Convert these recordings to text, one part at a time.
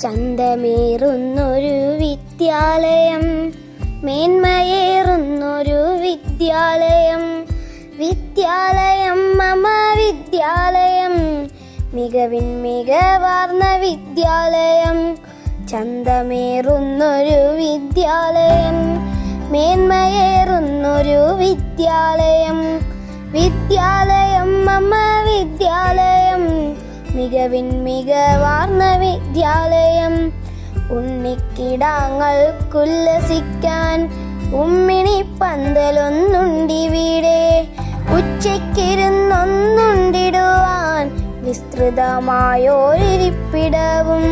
ചന്തമേറുന്നൊരു വിദ്യാലയം മേന്മയേറുന്നൊരു വിദ്യാലയം വിദ്യാലയം മമ വിദ്യാലയം മികവിൻ മികവാർന്ന വിദ്യാലയം ചന്തമേറുന്നൊരു വിദ്യാലയം മേന്മയേറുന്നൊരു വിദ്യാലയം വിദ്യാലയം മമ വിദ്യാലയം. മികവിൻ മികവാർന്ന വിദ്യാലയം. ഉണ്ണിക്കിടാങ്ങൾക്കുല്ലസിക്കാൻ ഉമ്മിണി പന്തലൊന്നുണ്ടിവിടെ ഉച്ചയ്ക്കിരുന്നൊന്നുണ്ടിടുവാൻ വിസ്തൃതമായോരിപ്പിടവും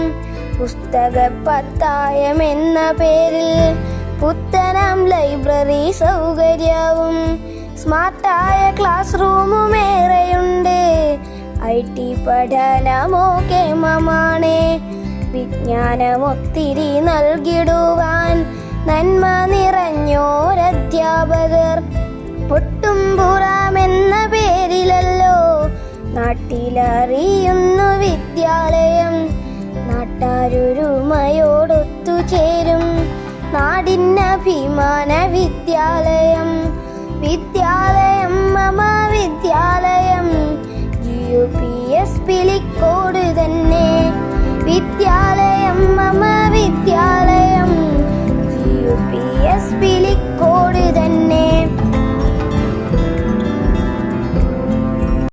പുസ്തക പത്തായം എന്ന പേരിൽ പുത്തനം ലൈബ്രറി സൗകര്യവും. സ്മാർട്ടായ ക്ലാസ് റൂമും ഏറെയുണ്ട് ഐ ടി പഠനമോ കേമമാണ് വിജ്ഞാനമൊത്തിരി നൽകിടുവാൻ നന്മ നിറഞ്ഞോരധ്യാപകർ. ഒട്ടും പുറമെന്ന പേരിലല്ലോ നാട്ടിലറിയുന്നു വിദ്യാലയം. നാട്ടാരൊരുമയോടൊത്തുചേരും നാടിനഭിമാന വിദ്യാലയം വിദ്യാലയം